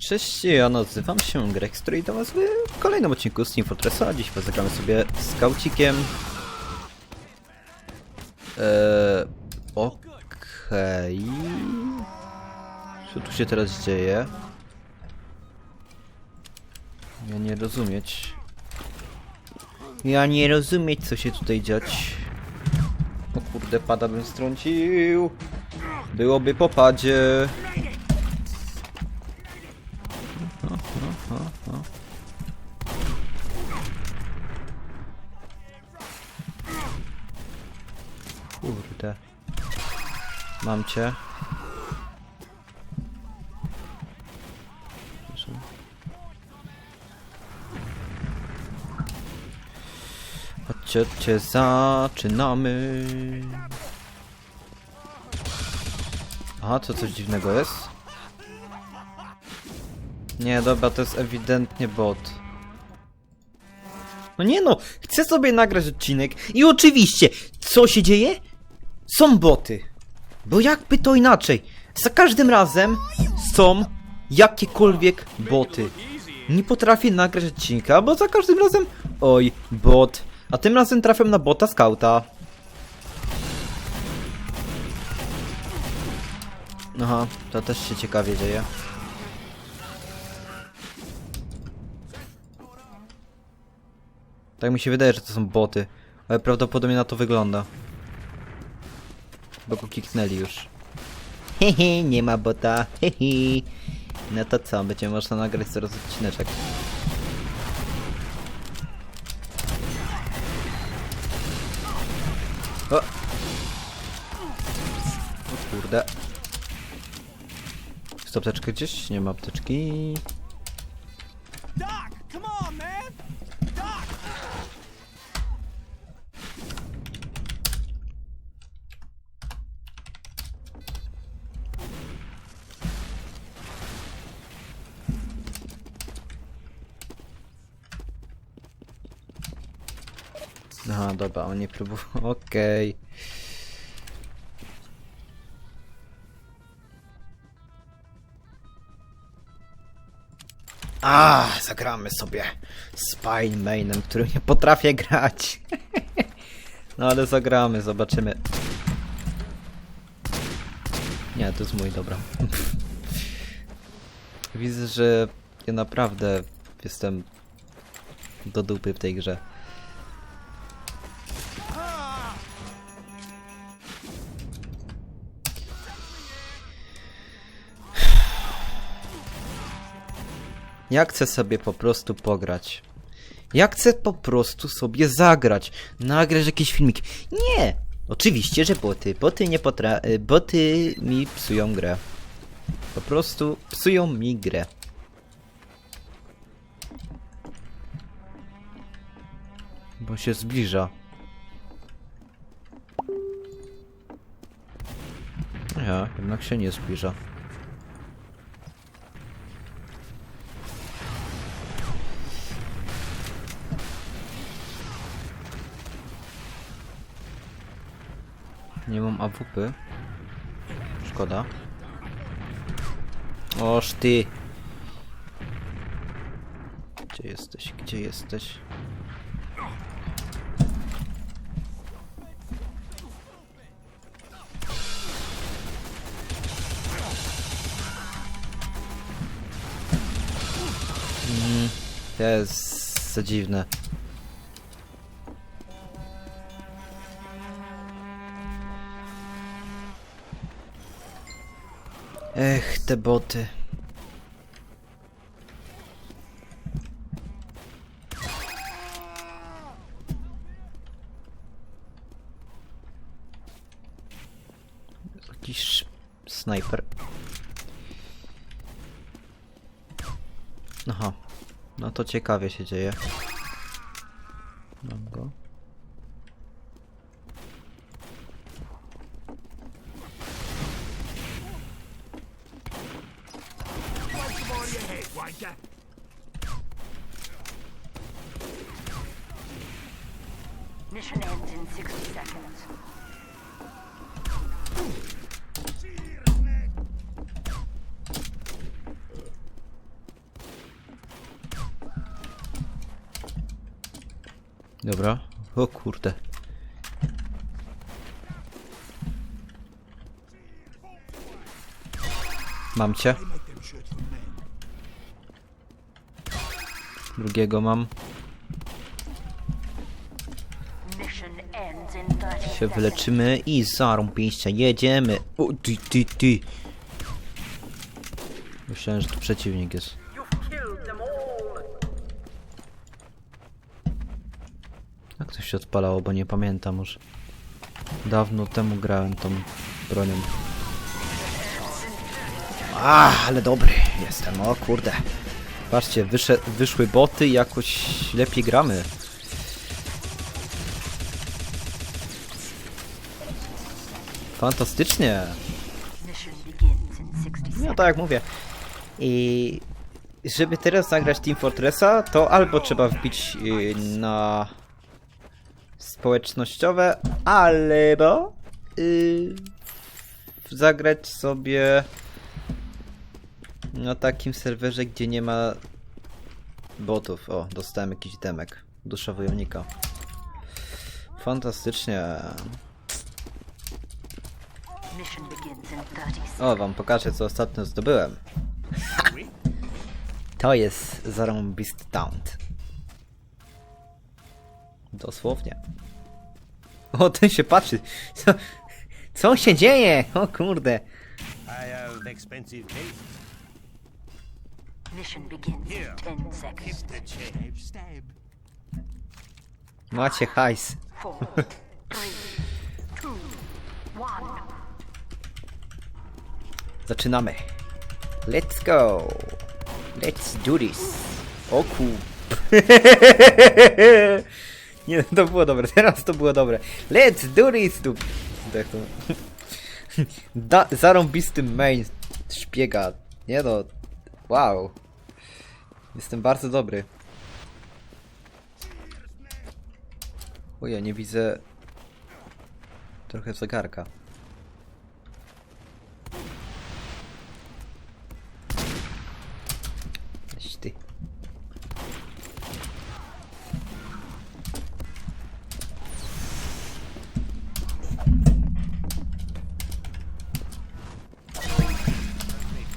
Cześć, ja nazywam się z której do was w kolejnym odcinku z Team Fortressa, dziś zagramy sobie skaucikiem. Eee, okej. Co tu się teraz dzieje? Ja nie rozumieć. Ja nie rozumieć, co się tutaj dziać. O kurde, pada bym strącił. Byłoby po padzie. Kurde. Mam cię. Proszę. Zaczynamy. Aha, to coś dziwnego jest? Nie, dobra, to jest ewidentnie bot. No nie no, chcę sobie nagrać odcinek i oczywiście, co się dzieje? Są boty. Bo jakby to inaczej, za każdym razem są jakiekolwiek boty. Nie potrafię nagrać odcinka, bo za każdym razem, oj, bot. A tym razem trafiam na bota skauta. Aha, to też się ciekawie dzieje. Tak mi się wydaje, że to są boty, ale prawdopodobnie na to wygląda. Bo go kiknęli już. Hehe, nie ma bota. Hehe. No to co, będzie można nagrać zaraz odcineczek. O! O kurde. Jest gdzieś? Nie ma apteczki. Doc, come on, man! Doc! Aha, dobra, on nie próbował. Okej. A, zagramy sobie z Pine Mainem, który nie potrafię grać. no ale zagramy, zobaczymy. Nie, to jest mój, dobra. Widzę, że ja naprawdę jestem do dupy w tej grze. Ja chcę sobie po prostu pograć. Ja chcę po prostu sobie zagrać. Nagrać jakiś filmik. Nie! Oczywiście, że boty. Boty nie potra... y, Boty mi psują grę. Po prostu psują mi grę. Bo się zbliża. Ja, jednak się nie zbliża. Nie mam AWP. Szkoda. Oż ty. Gdzie jesteś? Gdzie jesteś? Mm, to jest za dziwne. Te boty. Jakiś snajper. Aha. No to ciekawie się dzieje. Mam go. Mam cię. Drugiego mam. Mission ends in 30 Się wyleczymy i zarąbiście jedziemy. O, ty, ty, ty. Myślałem, że to przeciwnik jest. Jak to się odpalało, bo nie pamiętam już. Dawno temu grałem tą bronią. A, ale dobry jestem, o kurde. Patrzcie, wyszły boty i jakoś lepiej gramy. Fantastycznie. Mission begins in 60 No tak jak mówię. I żeby teraz zagrać Team Fortressa, to albo trzeba wbić y, na społecznościowe, albo y, zagrać sobie na takim serwerze, gdzie nie ma botów. O, dostałem jakiś demek. Dusza wojownika. Fantastycznie. Mission begins in 30 seconds. O, wam pokażę co ostatnio zdobyłem. To jest zarąbisty taunt. Dosłownie. O, ten się patrzy. Co, co się dzieje? O kurde. I have expensive taste. Mission begins in 10 seconds. The stab, stab. Macie hajs. Four, three, two, one. Zaczynamy. Let's go. Let's do this. O ku... Nie, to było dobre. Teraz to było dobre. Let's do this. Tu... Tak to... Da, zarąbisty main szpiega. Nie no. Wow. Jestem bardzo dobry. O ja nie widzę... Trochę zegarka. Weź ty.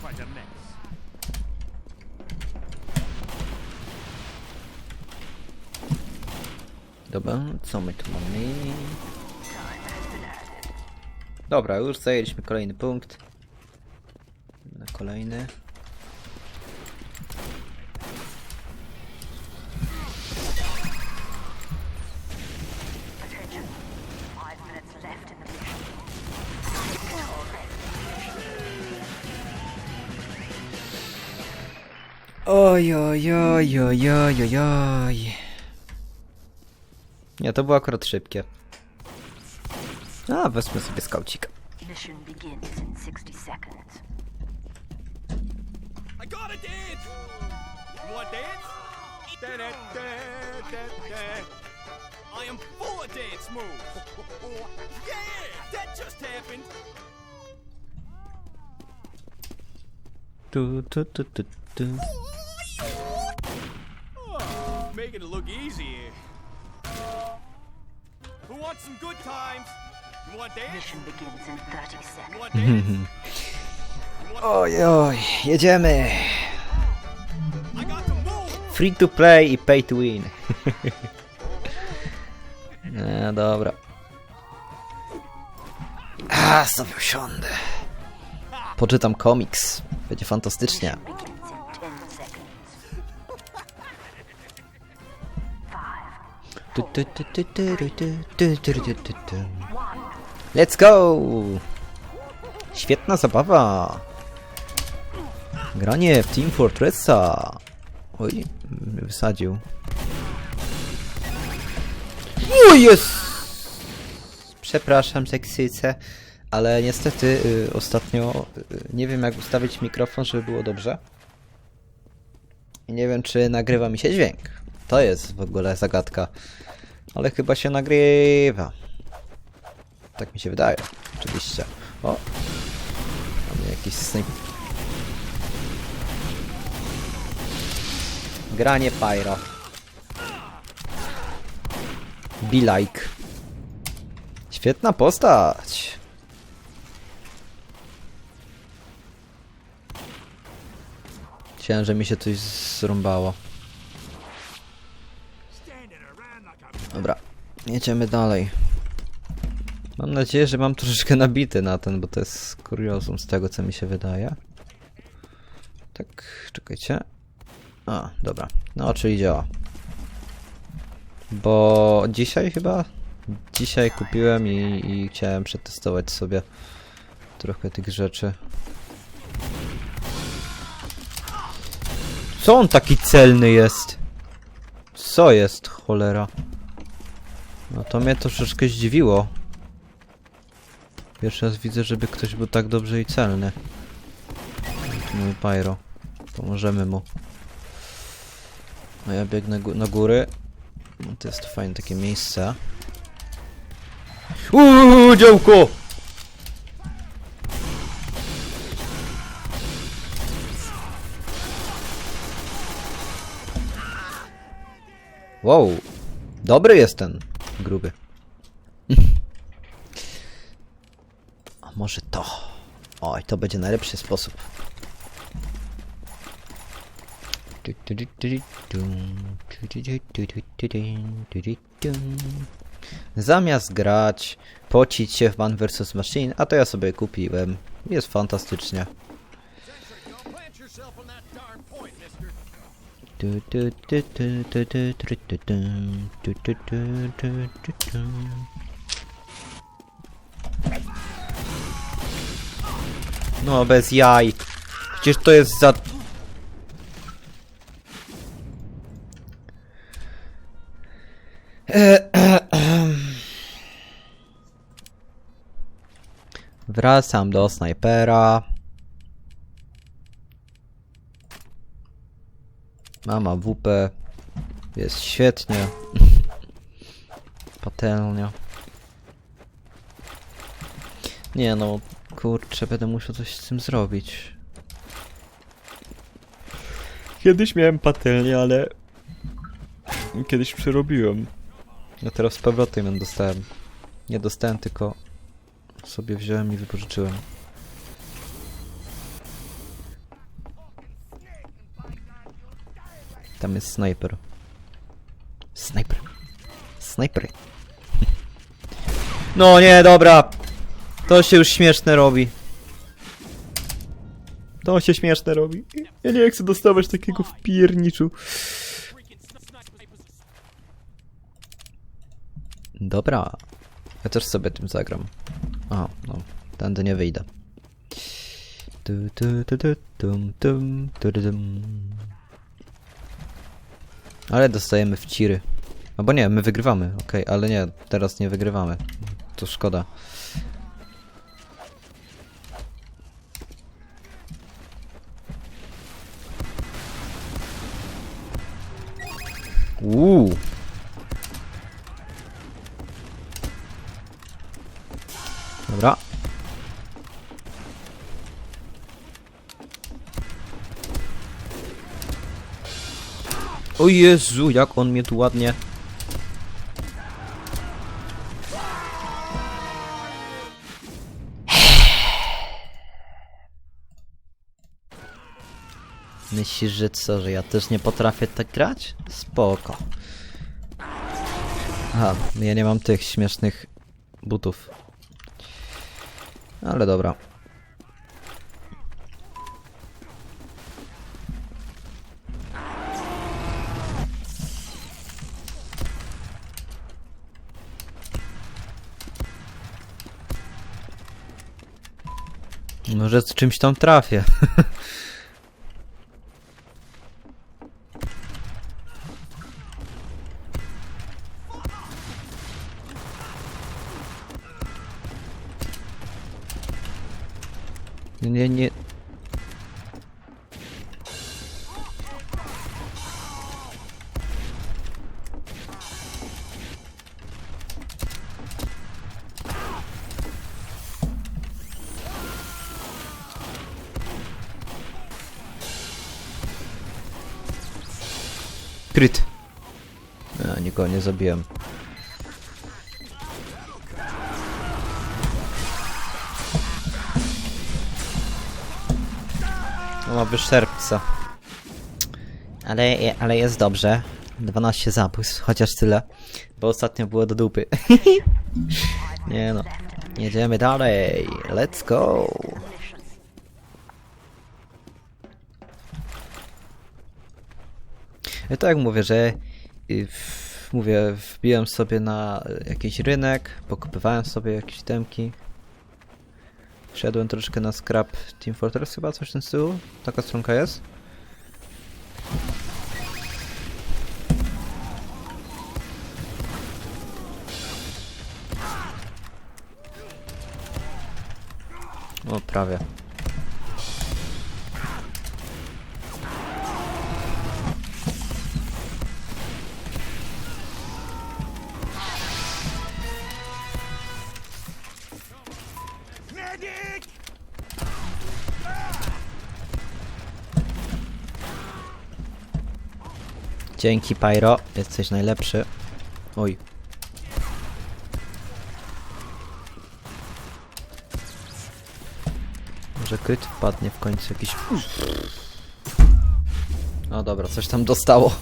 Quite a mess. Dobra, co my tu mamy? Dobra, już zajęliśmy kolejny punkt. Na kolejny. Oj, oj, oj, oj, oj, oj, oj. Nie, to było akurat szybkie. A, wezmę sobie skaucika. Mission begins in 60 seconds. I got a dance! You want dance? Da, da, da, da, da. I am full of dance moves! yeah! That just happened! Tu, tu, tu, tu, tu. Oh, making it look easy wants some good times? You want dance? Mission begins in 30 You seconds. want dance? Oj, oj, jedziemy. I got to move! Free to play i pay to win. No dobra. A, sobie usiądę. Poczytam komiks. Będzie fantastycznie. Let's go! Świetna zabawa. Granie w Team Fortressa. Oj, wysadził. O jest! Przepraszam, seksyce, ale niestety y, ostatnio y, nie wiem jak ustawić mikrofon, żeby było dobrze. I nie wiem, czy nagrywa mi się dźwięk. To jest w ogóle zagadka. Ale chyba się nagrywa. Tak mi się wydaje. Oczywiście. O! Mamy jakiś snip. Granie pyro. Be like. Świetna postać. Myślałem, że mi się coś zrąbało. Jedziemy dalej. Mam nadzieję, że mam troszeczkę nabity na ten, bo to jest kuriozum z tego, co mi się wydaje. Tak, czekajcie. A, dobra. No, czyli działa. Bo dzisiaj chyba? Dzisiaj kupiłem i, i chciałem przetestować sobie trochę tych rzeczy. Co on taki celny jest? Co jest, cholera? No to mnie troszeczkę zdziwiło. Pierwszy raz widzę, żeby ktoś był tak dobrze i celny. Mój Pyro. Pomożemy mu. A ja biegnę na góry. No to jest fajne takie miejsce. Uuu, działko! Wow, dobry jest ten gruby. A może to? Oj, to będzie najlepszy sposób. Zamiast grać, pocić się w Man vs Machine, a to ja sobie kupiłem. Jest fantastycznie. No, bez jaj. Przecież to jest za... Wracam do snajpera. Mama WP. Jest świetnie. Patelnia. Nie no, kurczę, będę musiał coś z tym zrobić. Kiedyś miałem patelnię, ale... Kiedyś przerobiłem. A teraz z powrotem ją dostałem. Nie dostałem, tylko sobie wziąłem i wypożyczyłem. Tam jest snajper. Snajper. Snajper. No nie, dobra. To się już śmieszne robi. To się śmieszne robi. Ja nie chcę dostawać takiego w pierniczu. Dobra. Ja też sobie tym zagram. A, no. Tędy nie wyjdę. Tu, tu, tu, tu, tum, tum, tu, tum. Ale dostajemy w ciry. Albo nie, my wygrywamy, okej, ale nie, teraz nie wygrywamy. To szkoda. Uuu. O Jezu, jak on mnie tu ładnie... Myślisz, że co, że ja też nie potrafię tak grać? Spoko. Aha, ja nie mam tych śmiesznych butów. Ale dobra. Może z czymś tam trafię. kryt. A, nikogo nie zabiłem. No, ma wyszczerpca. Ale, ale jest dobrze. 12 zabójstw, chociaż tyle. Bo ostatnio było do dupy. nie no. Jedziemy dalej. Let's go. Ja tak mówię, że y, w, mówię, wbiłem sobie na jakiś rynek, pokupywałem sobie jakieś temki. Wszedłem troszeczkę na scrap Team Fortress chyba, coś w tym stylu. Taka stronka jest. O, prawie. Dzięki Pyro, jesteś najlepszy. Oj. Może kryt wpadnie w końcu jakiś... No dobra, coś tam dostało.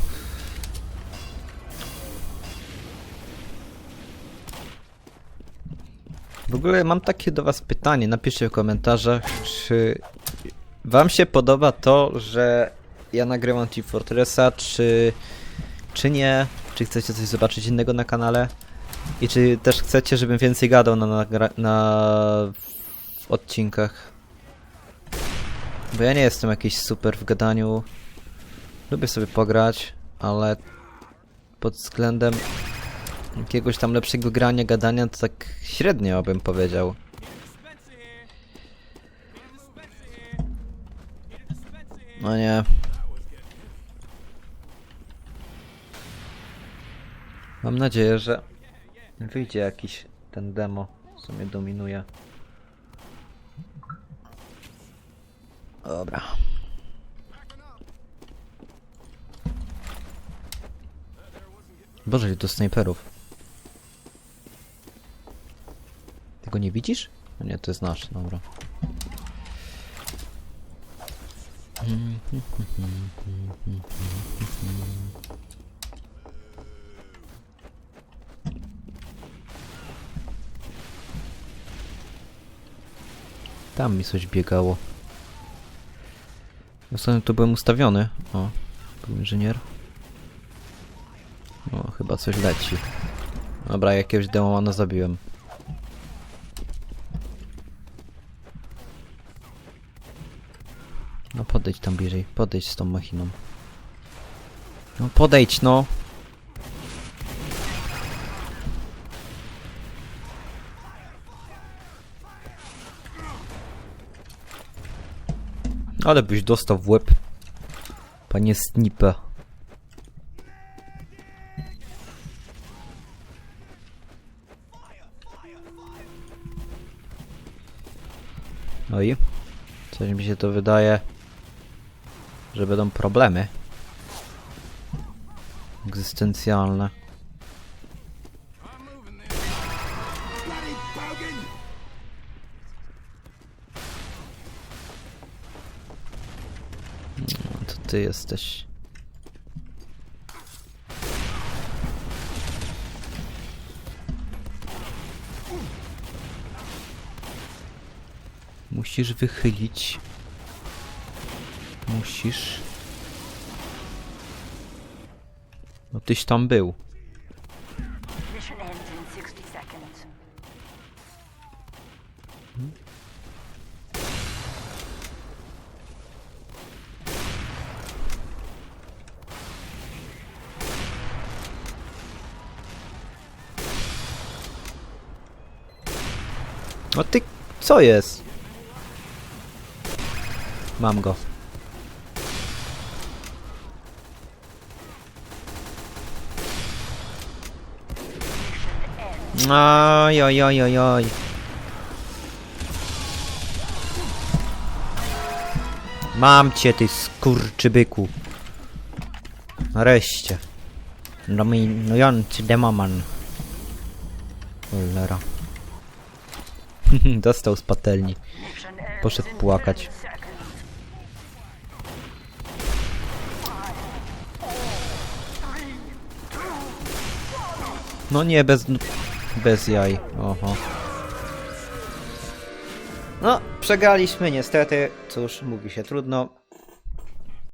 W ogóle mam takie do was pytanie, napiszcie w komentarzach, czy wam się podoba to, że ja nagrywam Team Fortressa, czy, czy nie? Czy chcecie coś zobaczyć innego na kanale? I czy też chcecie, żebym więcej gadał na, na w odcinkach? Bo ja nie jestem jakiś super w gadaniu. Lubię sobie pograć, ale pod względem jakiegoś tam lepszego grania, gadania, to tak średnio bym powiedział. No nie. Mam nadzieję, że wyjdzie jakiś ten demo, co mnie dominuje. Dobra. Boże, to snajperów. Tego nie widzisz? No nie, to jest nasz, dobra. Tam mi coś biegało. Ostatnio tu byłem ustawiony. O, był inżynier. O, chyba coś leci. Dobra, jakiegoś demona zabiłem. No podejdź tam bliżej, podejdź z tą machiną. No podejdź no! Ale byś dostał w łeb. Panie Snipe. No i? Coś mi się to wydaje, że będą problemy. Egzystencjalne. Ty jesteś. Musisz wychylić. Musisz. No tyś tam był. Mission ends in 60 seconds. No ty, co jest? Mam go. Oj, oj, oj, oj, oj. Mam cię, ty skurczybyku. Nareszcie. Dominujący demoman. Cholera. Dostał z patelni. Poszedł płakać. No nie, bez... bez jaj. Oho. No, przegraliśmy niestety. Cóż, mówi się trudno.